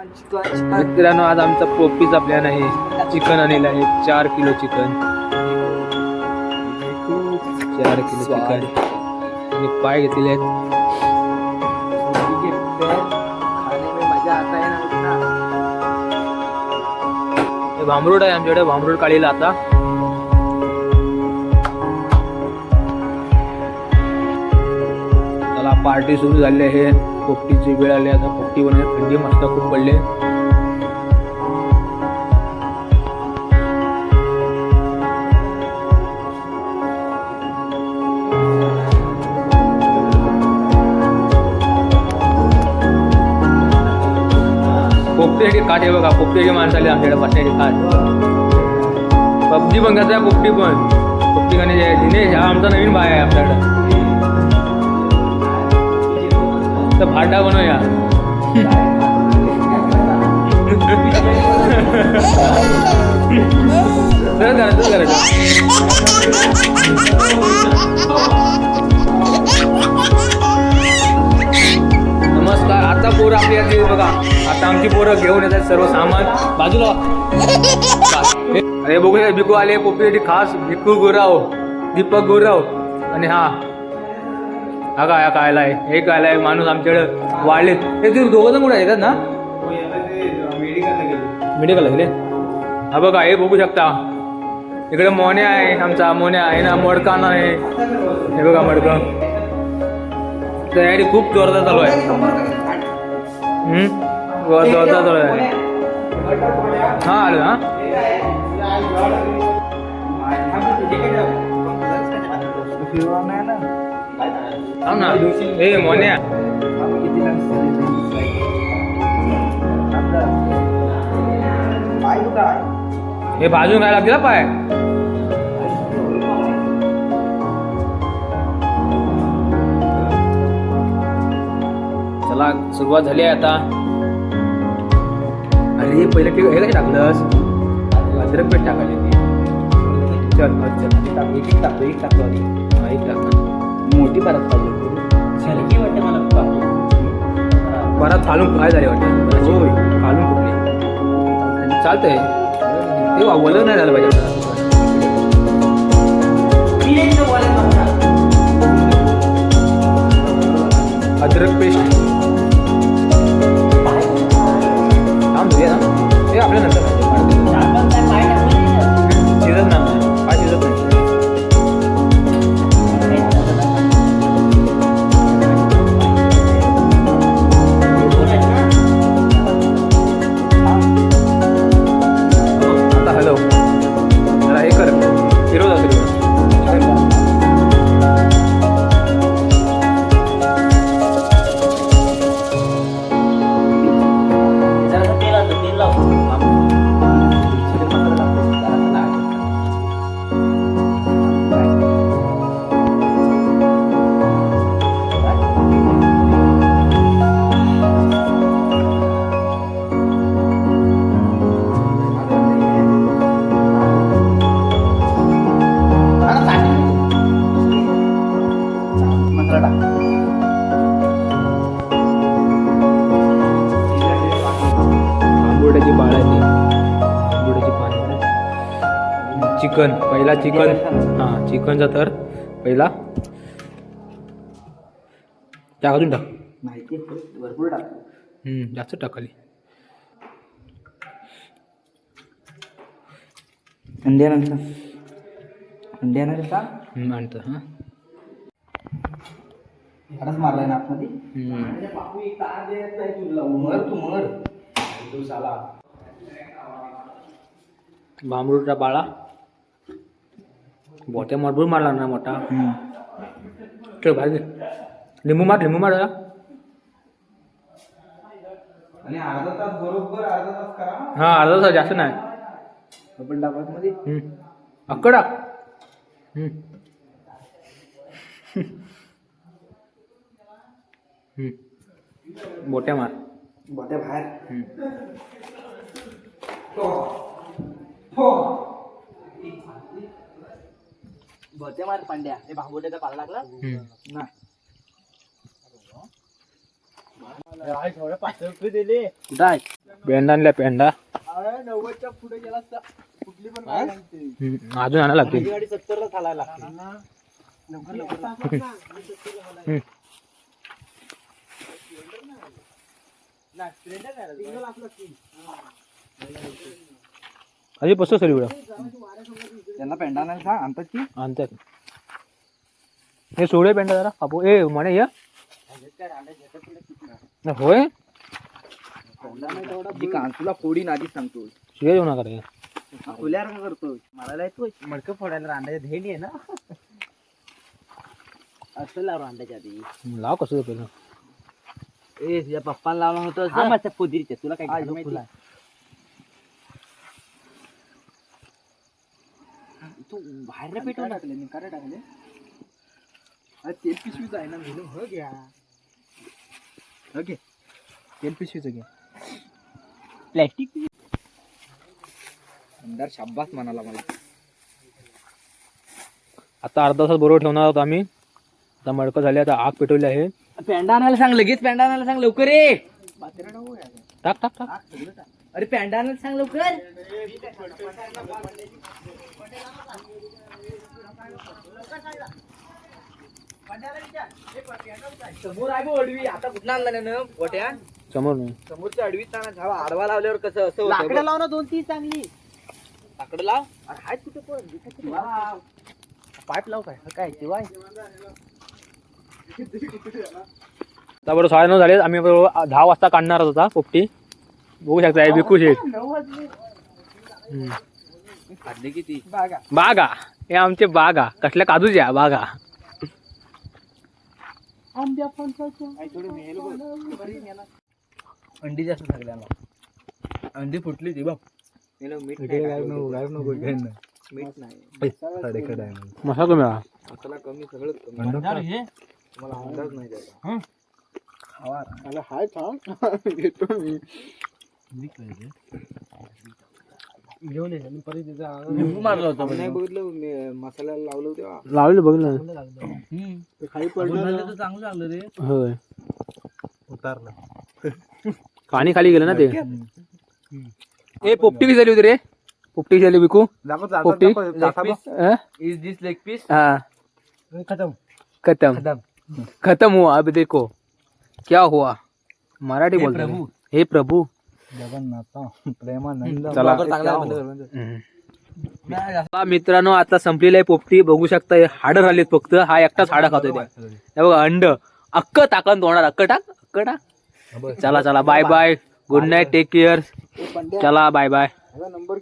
मित्रांनो आज आमचा पोपीचा प्लॅन आहे. चिकन आणलेलं आहे. चार किलो चिकन चार किलो चिकन आणि पाय घेतलेले आहेत. हे भांबरूड आहे आमच्याकडे. भांबरोड काढलेला आता. त्याला पार्टी सुरू झाली आहे. पोपटीची वेळ आली आता पोपटी बनवली थंडी मस्त खूप पडले. पोपटीसाठी काट आहे बघा पोपटीची माणसं आली आमच्याकडे बसण्याची काट पबजी पण कसं आहे पोपटी पण. पोपटी गाणे दिनेश हा आमचा नवीन भाई आहे आपल्याकडं. तर भांडा बनवूया. तर करायचं करायचं नमस्कार आता पोरं आपली आली बघा. आता आमची पोरं घेऊन येतात सर्व सामान. बाजूला अरे बघू हे भिकू आले पोपीसाठी खास भिकू गुराव दीपक गुराव. आणि हा हा काय हा कायला आहे हे कायला आहे माणूस आमच्याकडे वाढले हे ते दोघं जण कुठे येतात ना? मेडिकल गेले. हा बघा हे बघू शकता. इकडे मोन्या आहे आमचा मोन्या आहे ना मडकाना आहे. हे बघा मडकं. तयारी खूप जोरदार चालू आहे. जोरदार चालू आहे. हा आलं हा. थांब ना ए मोन्या हे भाजून काय लागतील ना पाय चला सुरुवात झाली आहे आता. अरे हे पहिलं ठीक हे काय टाकलंस? अद्रक पेट टाकायची ती चल मग चल. एक एक टाकतो एक टाकतो एक टाक. मोठी परत पाहिजे झलकी वाटते मला? परत खालून काय झाले वाटतं. होय. खालून कुठली चालतंय. ते वलं नाही झालं पाहिजे. अद्रक पेस्ट. धुया ना. ते आपल्या नंतर चिकन. पहिला चिकन. हां चिकनचा तर पहिला. त्या अजून टाक. माहिती भरपूर हम्म, जास्त टाकाली अंडे का? आणतो हां. झाडच मारलाय ना आतमध्ये? हम्म. मर तू मर भांबरूटचा बाळा. बोट्या मरभूर मारला ना मोठा चल भाई लिंबू मार लिंबू मार. आणि अर्धा तास बरोबर अर्धा तास करा हा अर्धा तास जास्त नाही आपण डाबात मध्ये. हम्म. बोट्या मार बोट्या बाहेर बोट्या मार पांड्या. हे भांबोट्याचा पाला लागला? हम्म. ना. पाचशे रुपये दिले. कुठं आहे पेंडा आणल्या पेंडा. नव्वदच्या पुढे गेला असता. कुठली पण गाडी लागते. हम्म, अजून आणा लागतील. गाडी सत्तरला चालायला लागते. लवकर लवकर. हम्म. सर एवढं त्यांना पेंडा नाही सांग आणतात की? आणतात. हे सोडे पेंडा जरा कापू. ए म्हणे या. होय? जी कांतूला फोडी आधी सांगतो. शिवाय येऊ नका रे. खुल्या रंग करतो मला येतो मडकं फोडायला अंड्याच्या धेडी आहे ना? असं लाव अंड्याच्या आधी. लाव कसं पहिलं ए तुझ्या पप्पाला लावलं होतं हा तुला काय घालून माहिती तू बाहेर पेटवून टाकले. मी काय टाकले अरे तेल पिशवीच आहे ना म्हणून हो घ्या. हो घे. तेल पिशवीच घे. प्लॅस्टिक शाब्बास म्हणाला मला. आता अर्धा तास बरोबर ठेवणार आहोत आम्ही. आता मडकं झाले आता आग पेटवली आहे. पेंडा आणायला सांग लगेच पेंडा आणायला सांग लवकर रे टाक टाक टाक. अरे पेंडा आणायला सांग लवकर. समोर आहे अडवी आता कुठं आणला ना गोट्या? समोर नाही. समोरच्या अडवीत ताना आडवा लावल्यावर कसं असं लाकडं लाव ना दोन तीन चांगली. लाकडं लाव. अरे हाय कुठे पण. पाईप लाव काय? काय शिवाय आता बरोबर साडे नऊ झाले. आम्ही बरोबर दहा वाजता काढणार होता पोपटी. बघू शकता विकू शेट हम्म. काढले किती? बागा. बागा. हे आमचे बागा. कसल्या काजूच्या? बागा. अंडी जास्त सगळ्यांना अंडी फुटली ती बघ. मीठ मीठ नाही. कमी. मसाला कमी सगळं कमी. मला अंदाज नाही त्याचा. मला हाय थांब. घेतो मी. घेऊन परत लिंबू मारला होता नाही बघितलं मी मसाल्याला लावलं तेव्हा. लावले बघ ना. ते खाली पडलं तर चांगलं लागलं रे. होय. उतारलं. पाणी खाली गेलं ना ते. ए पोपटी कशी झाली होती रे? पोपटी कशी झाली विकू? पोपटी? अं? इज दिस लेग पीस हाँ. खत्म. खत्म. खत्म. खत्म हुआ अब देखो. क्या हुआ? मराठी हे बोलतो प्रभू. हे प्रभू. जगन्नाथ प्रेमानंद चला. मित्रांनो आता संपलेली आहे पोपटी. बघू शकता हाडं राहिलेत फक्त. हा एकटाच हाडं खातोय त्या. हे बघा अंड. अक्क टाकन तोंडात अक्क टाक अक्क टाक. चला चला. Bye bye good night take care चला बाय बाय नंबर